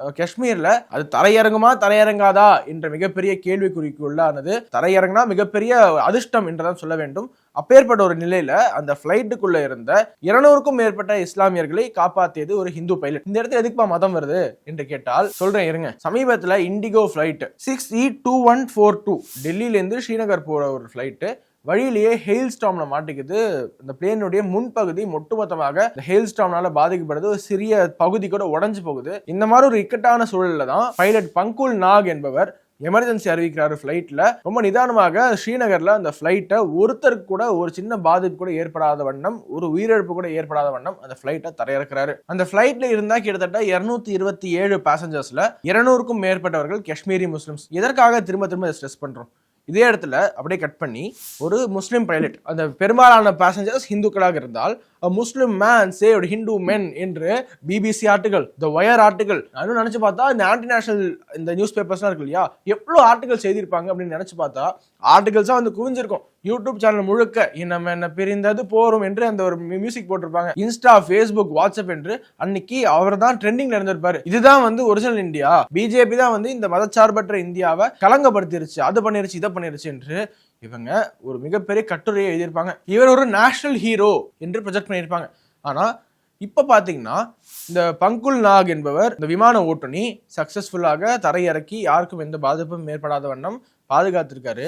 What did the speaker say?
காஷ்மீர்ல அது தரையிறங்குமா தரையிறங்காதா என்ற மிகப்பெரிய கேள்விக்குறிக்கு உள்ளானது தரையிறங்கினா மிகப்பெரிய அதிர்ஷ்டம் என்றுதான் சொல்ல வேண்டும். அப்பேற்பட்ட ஒரு நிலையில அந்த பிளைட்டுக்குள்ள இருந்த இருநூறுக்கும் மேற்பட்ட இஸ்லாமியர்களை காப்பாத்தியது ஒரு ஹிந்து பைலட் இந்த இடத்துல எதுக்குப்பா மதம் வருது என்று கேட்டால் சொல்றேன் இருங்க. சமீபத்துல IndiGo flight six E two one four two டெல்லியிலேருந்து ஸ்ரீநகர் போற ஒரு ஃபிளைட்டு வழியிலேயே ஹெயில் ஸ்டாம்ல மாட்டிக்குது. இந்த பிளேனுடைய முன்பகுதி ஒட்டுமொத்தமாக இந்த ஹெயில் ஸ்டாம்னால பாதிக்கப்படுது. ஒரு சிறிய பகுதி கூட உடஞ்சு போகுது. இந்த மாதிரி ஒரு இக்கட்டான சூழல்ல தான் பைலட் பங்குல் நாக் என்பவர் எமர்ஜென்சி அறிவிக்கிறாரு ஃப்ளைட்டில் ரொம்ப நிதானமாக ஸ்ரீநகரில் அந்த ஃப்ளைட்டை ஒருத்தருக்கு கூட ஒரு சின்ன பாதிப்பு கூட ஏற்படாத வண்ணம் ஒரு உயிரிழப்பு கூட ஏற்படாத வண்ணம் அந்த ஃப்ளைட்டை தரையிறக்கிறாரு. அந்த ஃப்ளைட்ல இருந்தால் கிட்டத்தட்ட இருநூத்தி இருபத்தி ஏழு பேசஞ்சர்ஸில் இருநூறுக்கும் மேற்பட்டவர்கள் காஷ்மீரி முஸ்லிம்ஸ். எதற்காக திரும்ப திரும்ப ஸ்ட்ரெஸ் பண்ணுறோம் இதே இடத்துல அப்படியே கட் பண்ணி ஒரு முஸ்லீம் பைலட் அந்த பெரும்பாலான பேசஞ்சர்ஸ் ஹிந்துக்களாக இருந்தால் Muslim man saved Hindu men என்று BBC article the wire article நானும் நினச்சி பார்த்தா இந்த ஆன்டி நேஷனல் இந்த நியூஸ் பேப்பர்ஸ்லாம் இருக்கு இல்லையா எவ்வளோ ஆர்டிகல் செய்திருப்பாங்க அப்படின்னு நினச்சி பார்த்தா ஆர்டிகல்ஸாக வந்து குவிஞ்சிருக்கும். யூடியூப் சேனல் முழுக்க நம்ம என்ன பிரிந்தது போரும் என்று அந்த ஒரு மியூசிக் போட்டிருப்பாங்க. இன்ஸ்டா ஃபேஸ்புக் வாட்ஸ்அப் என்று அன்னைக்கு அவர் தான் ட்ரெண்டிங்ல இருந்திருப்பாரு. இதுதான் வந்து ஒரிஜினல் இந்தியா பிஜேபி தான் வந்து இந்த மதச்சார்பற்ற இந்தியாவை கலங்கப்படுத்திருச்சு. அது பண்ணிருச்சு இதை பண்ணிருச்சு என்று இவங்க ஒரு மிகப்பெரிய கட்டுரையை எழுதியிருப்பாங்க. இவர் ஒரு நேஷனல் ஹீரோ என்று ப்ரொஜெக்ட் பண்ணியிருப்பாங்க. ஆனால் இப்போ பார்த்தீங்கன்னா இந்த பங்குல் நாக் என்பவர் இந்த விமான ஓட்டுநி சக்ஸஸ்ஃபுல்லாக தரையிறக்கி யாருக்கும் எந்த பாதிப்பும் ஏற்படாத வண்ணம் பாதுகாத்திருக்காரு.